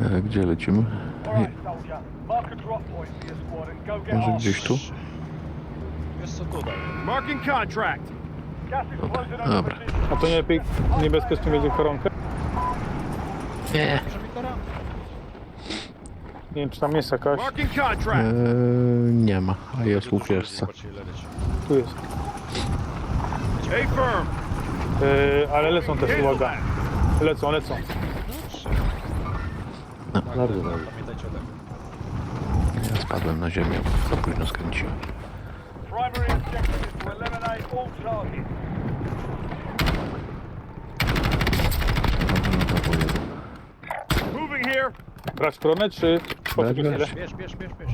E, gdzie lecimy? Może gdzieś tu? Jest co tutaj. Marking contract. Gas is closing over Dobra. A to nie lepiej niebezpiecznie mieć koronkę? Nie. Nie wiem, czy tam jest jakaś. Marking E, contract. nie ma, a jest łupieżca. Tu jest. Stay firm. Yy, ale lecą też, uwaga. Lecą, lecą. Bardzo dobrze. Pamiętajcie o tym. Ja spadłem na ziemię, za późno skręciłem. Primary objective is to eliminate all targets. Moving here. Brać koronę, czy chwilę? weź. Bierz, bierz, bierz, bierz.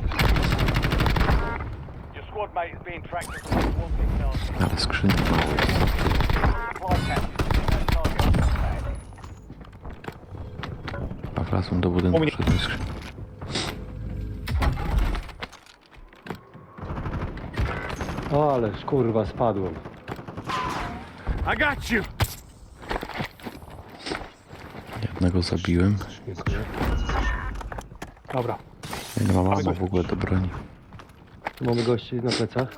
Your squad mate is being tracked as one wanted target. Ale skrzyni mało jest. Supply is that target on contact. A wlazłem do budynku U mnie. przed tej skrzyni. O, ale kurwa spadłem. I got you. Jednego zabiłem. Dobra. Ja nie mam ammo w ogóle do broni. Tu mamy gości na plecach.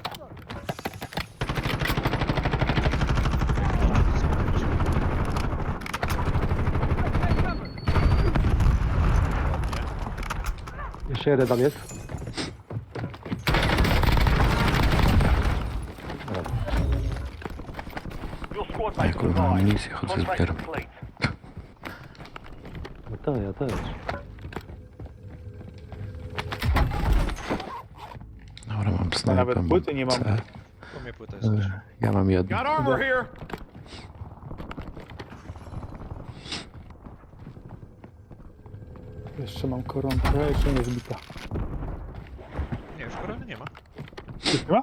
Jeszcze jeden tam jest. Ja kurwa survived. amunicję chodzę zbieram. No tak, ja też. Dobra, mam snajpę, nawet mam płyty nie mam. C. U mnie płyta jest. Ja mam jedną. Got armor here. Jeszcze mam koronkę, jeszcze nie zbita. Nie, już korony nie ma. Już nie ma?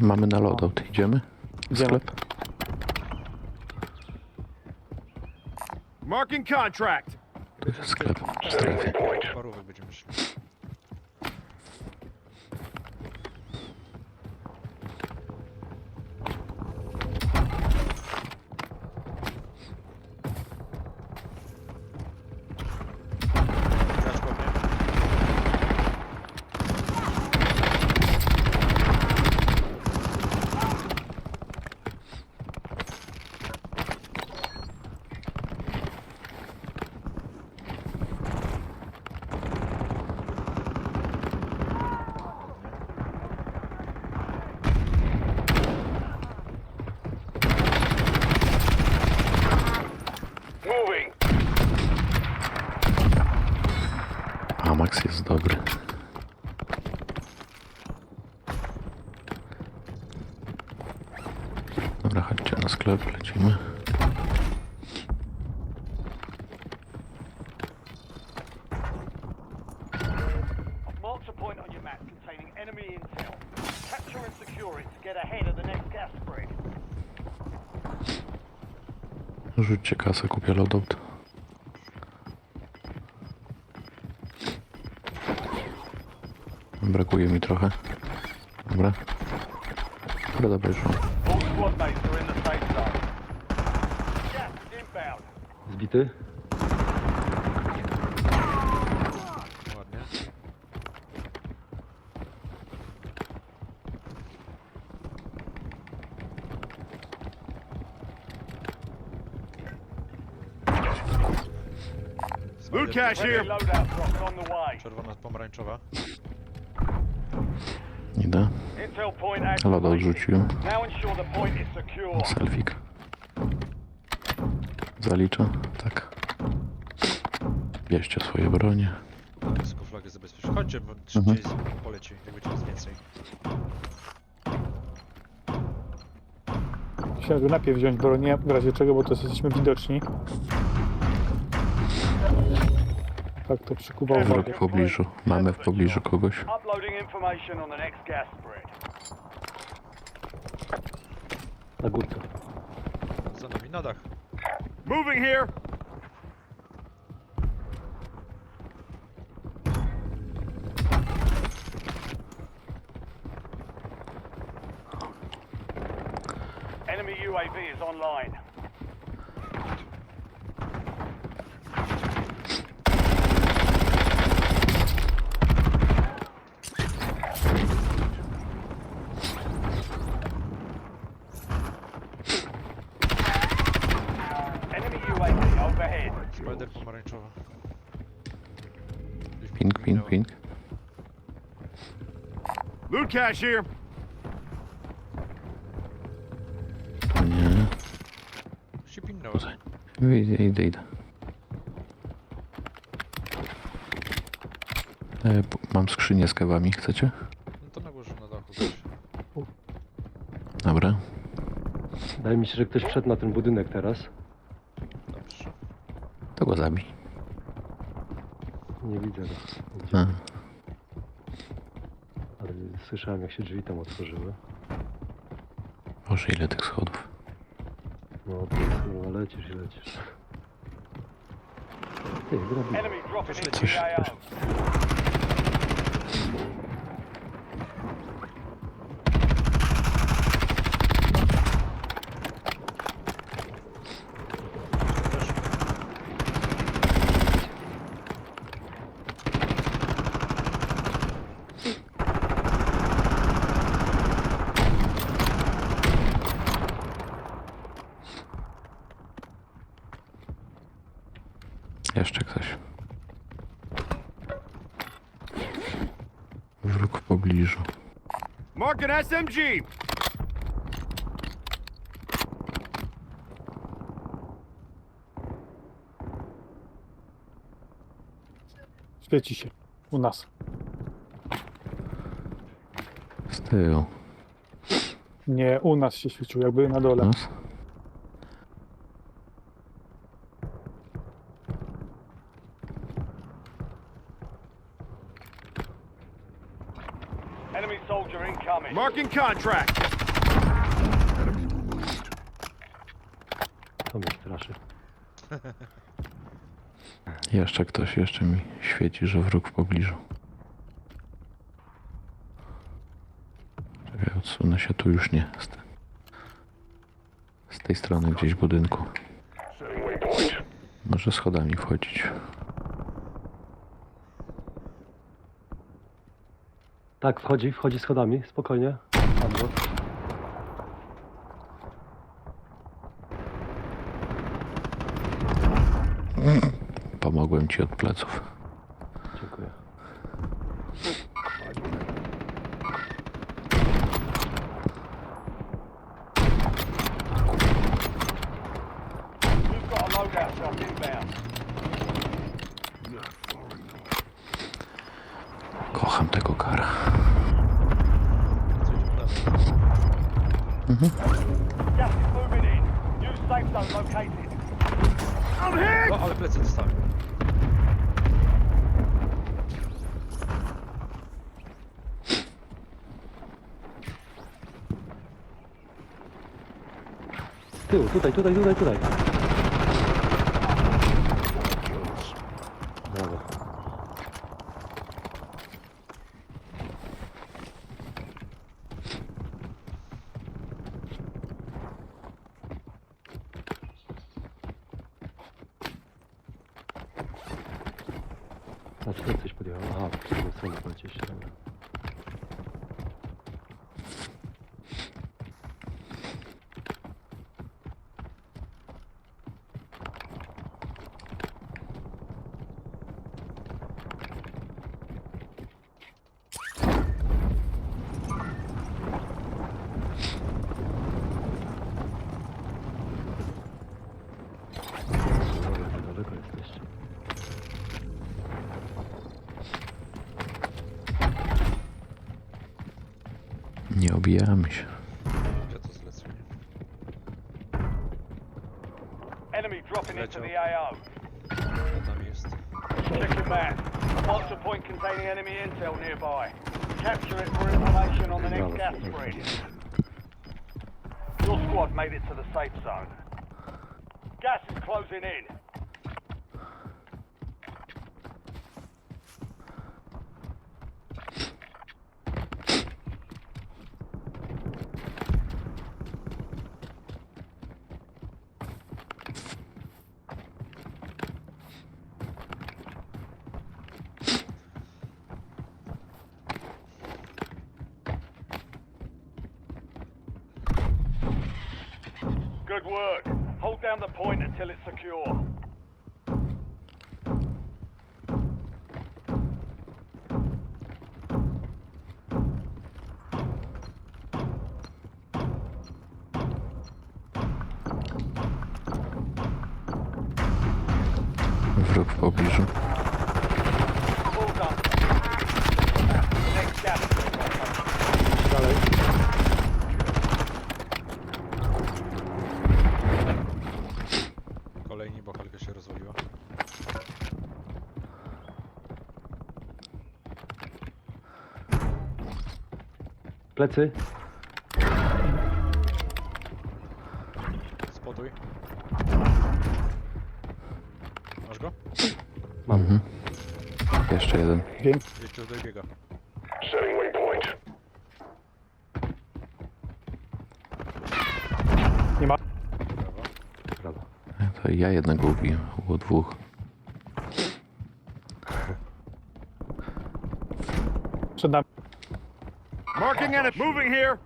Mamy na loadout, idziemy? W Idziemy. sklep? Marking contract. Tu jest sklep w strefie będziemy szli. Gracz po mnie. Moving. A Max jest dobry. Dobra, chodźcie na sklep, lecimy. I've marked a point on your map containing enemy intel. Capture and secure it to get ahead of the next gas spread. Rzućcie kasę, kupię loadout. Brakuje mi trochę. Dobra. Dobra, dobra, już mam. All squad mates are in the safe zone. Gas is inbound. Zbity. Ładnie. Heavy here. loadout drops on the way. Czerwona, pomarańczowa. Idę. Intel point Loadout activated. rzuciłem. Now ensure the point is secure. Selfik. Zaliczę. Tak. Bierzcie swoje bronie. Tylko flagę zabezpieczyć. Chodźcie, bo szybciej poleci, jak będzie nas więcej. Chciałbym najpierw wziąć bronię, w razie czego, bo to jesteśmy widoczni. Tak to przykuwa uwagę. w pobliżu. Mamy w pobliżu kogoś. Uploading information on the next gas spread. Na górce. Za nami, na dach. Moving here. Enemy UAV is online. ahead. Spider pomarańczowa. Gdzieś mi Ping, ping, minęła. ping. To nie. Się pinęła. Idę, idę, idę. E, p- mam skrzynię z kawami, chcecie? No to na górze, na dachu. Dobra. Wydaje mi się, że ktoś wszedł na ten budynek teraz. Dobrze. To go zabij. Nie widzę go. A, słyszałem jak się drzwi tam otworzyły. Boże, ile tych schodów. No, to no, lecisz i lecisz. Ty, into Coś- coś- Jeszcze ktoś. Wróg w pobliżu. Mark an SMG. Świeci się. U nas. Z tyłu. Nie, u nas się świecił, jakby na dole. Nas? Enemy soldier incoming. Marking contract. To mnie straszy. Jeszcze ktoś, jeszcze mi świeci, że wróg w pobliżu. Czekaj, odsunę się tu już nie. Z, te, z tej strony gdzieś budynku. Może schodami wchodzić. Tak, wchodzi, wchodzi schodami, spokojnie. Pomogłem ci od pleców. Dziękuję. We've got a loadout drop inbound. Kocham tego kara. Co idziemy dalej? Gas is moving in. New safe zone located. I'm hit. O, ale plecy dostałem. Z tyłu, tutaj, tutaj, tutaj, tutaj. Brawo. Znaczy, jak coś podjechał. Aha, w drugą stronę polecieliście, dobra. Dobra, to daleko jesteście. Nie obijamy się. Ja to zlecę. Enemy dropping into the AO. Nami jest. Check your map. Monster point containing enemy intel nearby. Capture it for information on the next gas spread. Your squad made it to the safe zone. Gas is closing in. work. Hold down the point until it's secure. Wróg w pobliżu. Plecy. Spotuj. Masz go? Mam. Mhm. Jeszcze jeden. Jeszcze ma. Brawo. Prawo. To ja jednego ubiłem. Było dwóch. Przed nami. Marking enemy. Moving here.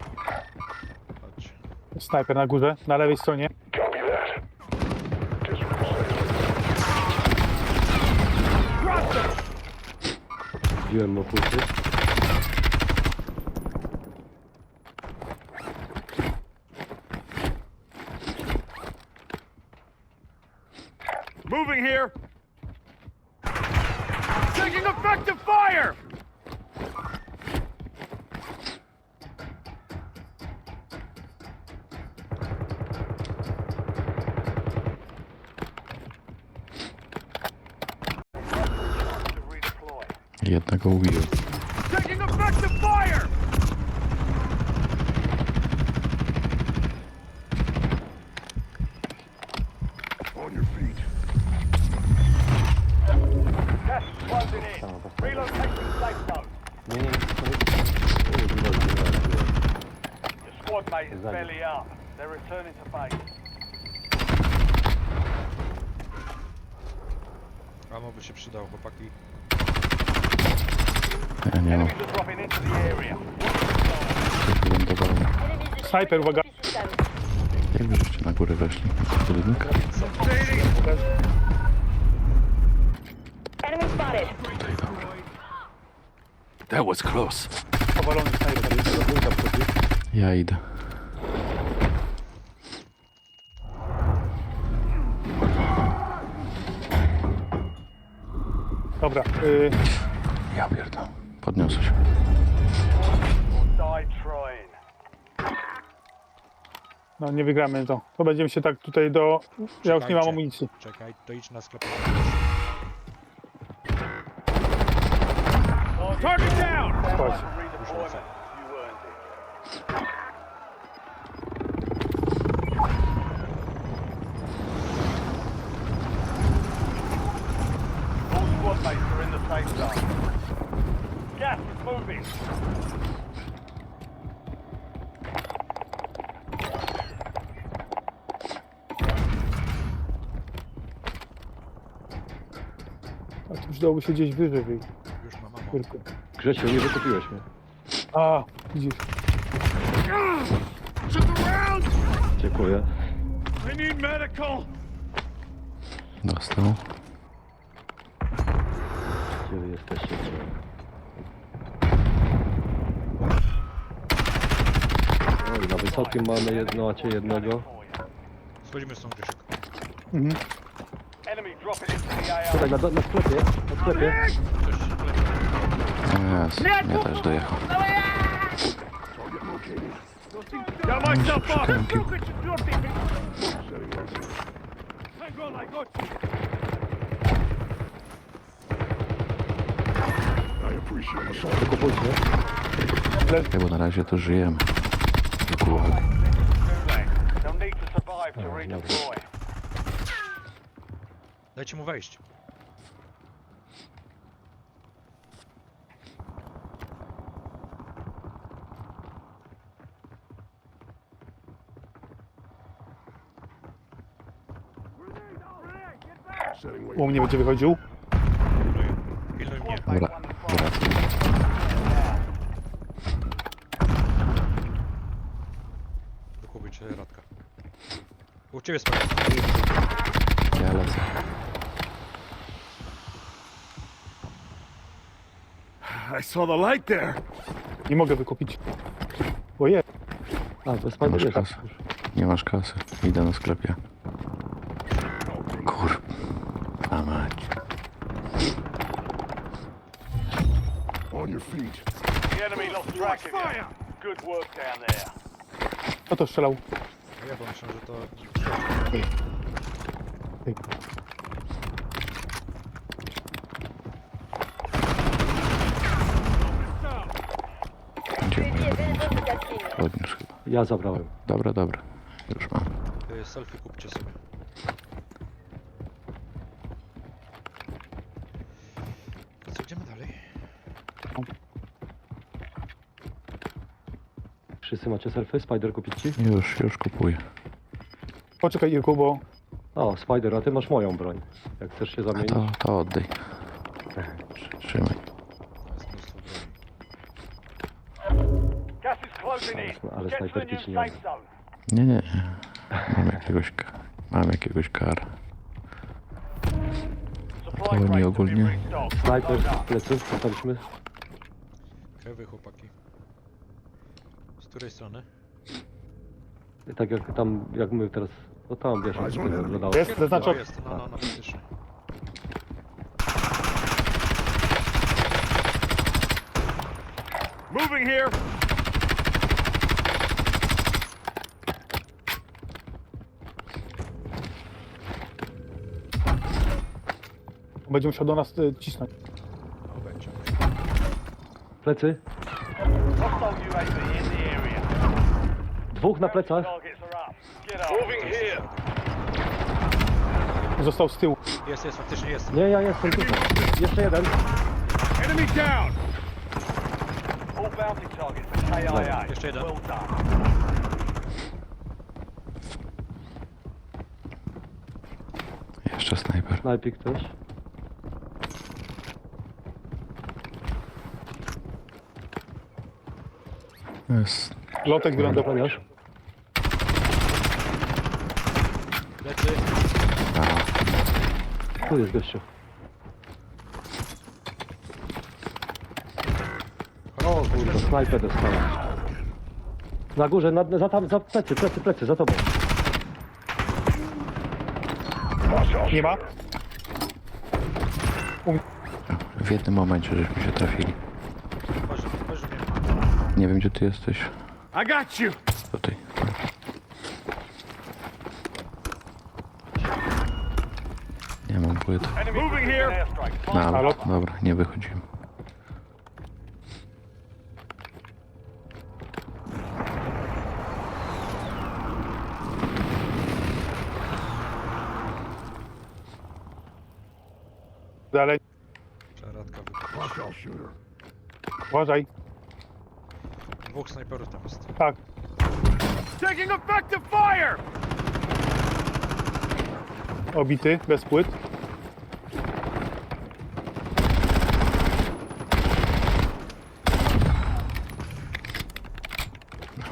Chodź. Snajper na górze, na lewej stronie. Wziąłem mu pulsy. Moving to base. Amo by się przydało, chłopaki. Ja nie mam. Enemies are dropping into the area. Wylądowałem. Snajper, uwaga. Jak żeście na górę weszli? Budynek? Enemy spotted. That was close. Powalony snajper. Ja idę. Dobra. Y, Ja pierdolę. Podniosę się. Die trying. no nie wygramy to. To będziemy się tak tutaj do... Ja już nie mam Czekajcie. amunicji. Czekaj, to idź na sklep. Target down. Chodź. for redeployment. You earned it. All squad mates are in the safe zone. Moving. A to przydałoby się gdzieś wyżej wyjść. Już mam. Tylko. Grzesiu, nie wykupiłeś mnie. A, widzisz. To the round. Dziękuję. I need medical. Dostał. Gdzie wy jesteście? Oj, na wysokim mamy jedno, macie jednego. Schodzimy stąd, Grzesiek. Mhm. Tutaj, na, na sklepie, na sklepie. Yes, mnie też dojechał. Got myself up. Szczepionki. Pulsy. Ja, bo na razie to żyjemy. Do głowy. Gulag. They'll need to survive to redeploy. Dajcie mu wejść. U mnie będzie wychodził. Pilnuj. Pilnuj mnie. Dobra, wracam. Wykupić e, Radka. U ciebie spokój. Ja lecę. I saw the light there. Nie mogę wykupić. Bo jest. A, to jest Nie masz kasy. Nie masz kasy. Idę na sklepie. Kur... Kurwa mać. On your feet. The enemy lost track of you. Good work down there. Kto to strzelał? Ja myślę, że to... Gdzie moja Podniósł chyba. Ja zabrałem. Dobra, dobra. Już mam. y, Selfie kupcie sobie. Co, idziemy dalej? Wszyscy macie selfie? Spider kupić ci? Już, już kupuję. Poczekaj Irku, bo O, Spider, a ty masz moją broń. Jak chcesz się A zamienić. to, to oddaj. Trzy- Trzymaj. To jest mnóstwo broni. Gas is closing in. Ale Get to the snajperki ci nie safe zone. Nie, nie. Mam jakiegoś, ka- mam jakiegoś kara. Supply oni crates have ogólnie- restocked. Snajper Load z up. pleców, dostaliśmy. Kewy, chłopaki. Z której strony? Tak jak tam, jak my teraz... No tam, wiesz, jak to wyglądało. jest O, zaznaczony. jest, no, no, no, faktycznie. Moving here. będzie musiał do nas y, cisnąć. O, będzie. Plecy. Dwóch na plecach. Moving here. Został z tyłu. Jest, jest, faktycznie jest. Nie, ja jestem tutaj. Jeszcze jeden. Enemy down. All bounty targets for KIA. Jeszcze jeden. Well done. Jeszcze snajper. Snajpi ktoś. Jest. Lotek wylądował. Ochroniarz. Lecy. Tu jest gościu. O kurde, snajper dostałem. Na górze, na, za tam, za plecy, plecy, plecy, za tobą. Nie ma? W jednym momencie żeśmy się trafili. Mnie. Nie wiem gdzie ty jesteś. I got you. Tutaj. Nie mam płyt. Moving here. No, dobra, nie wychodzimy. Dalej. Czaradka. Uważaj. Dwóch snajperów tam jest. Tak. Taking effective fire. Obity, bez płyt.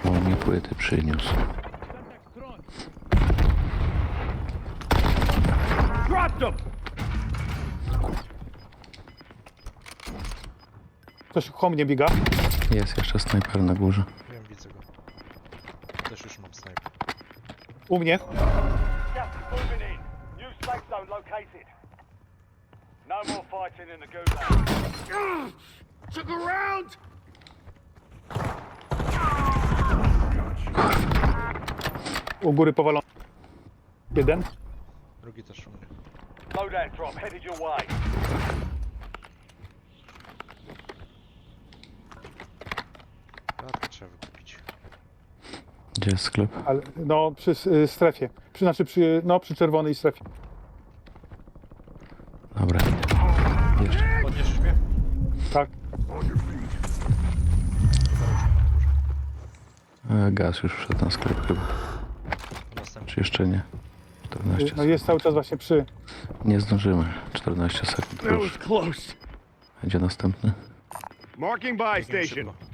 On mi płyty przyniósł. Dropped them. Ktoś koło mnie biega. Jest jeszcze snajper na górze. Wiem, widzę go. Też już mam snajper. U mnie. Gas is moving in. New safe zone located. No more fighting in the gulag. Took a round. U góry powalony. Jeden. Drugi też u mnie. Loadout drop headed your way. Czaradkę trzeba wykupić. Gdzie jest sklep? Ale, no, przy y, strefie. Przy, znaczy przy, no, przy czerwonej strefie. Dobra. Jeszcze. Podniesiesz mnie? Tak. E, Gaz już wszedł na sklep chyba. Następny. Czy jeszcze nie? 14 Y, No sekund. jest cały czas właśnie przy. Nie zdążymy. 14 sekund That was już. close. Będzie następny? Marking Biegniemy station. szybko.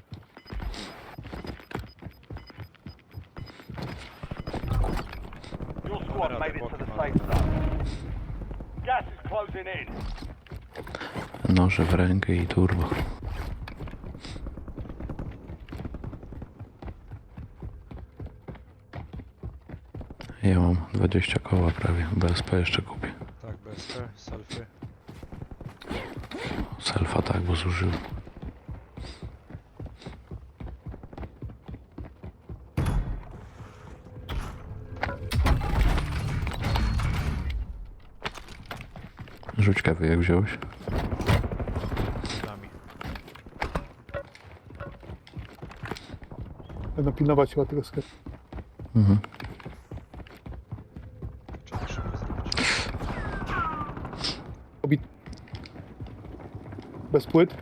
Your squad made it to the safe zone. Gas is closing in. Noże w rękę i turbo. Ja mam 20 koła prawie. BSP jeszcze kupię. Tak, BSP. Selfie. Selfa tak, bo zużył. Rzuć kawy jak wziąłeś. Z nami. Będą pilnować chyba tego sklepu. Mhm. Trzeba to szybko zrobić. Obit... Bez płyt.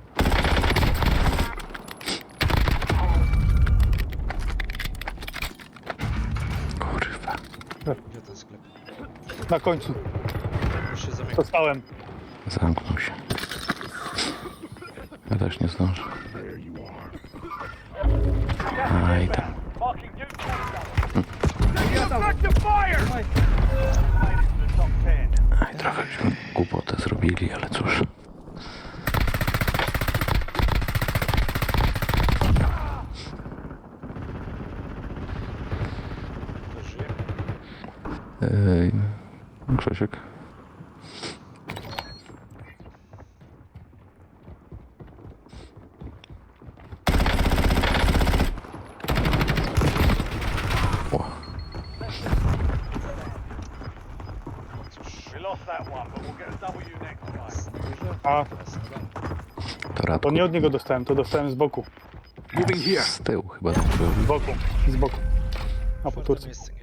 Kurwa. Gdzie ten sklep? Na końcu. Już się zamyka. Dostałem. Zamknął się. Ja też nie zdążę. Aj tam. Marking new safe zone. Back to fire! Made it to the top 10. Aj, trochę żeśmy głupotę zrobili, ale cóż. Ej, Grzesiek. O, Cóż. We lost that one, but we'll get a W next time. Dużo? A, to nie od niego dostałem, to dostałem z boku. Z tyłu chyba. Z boku. Z boku. A po Turcji. miejsce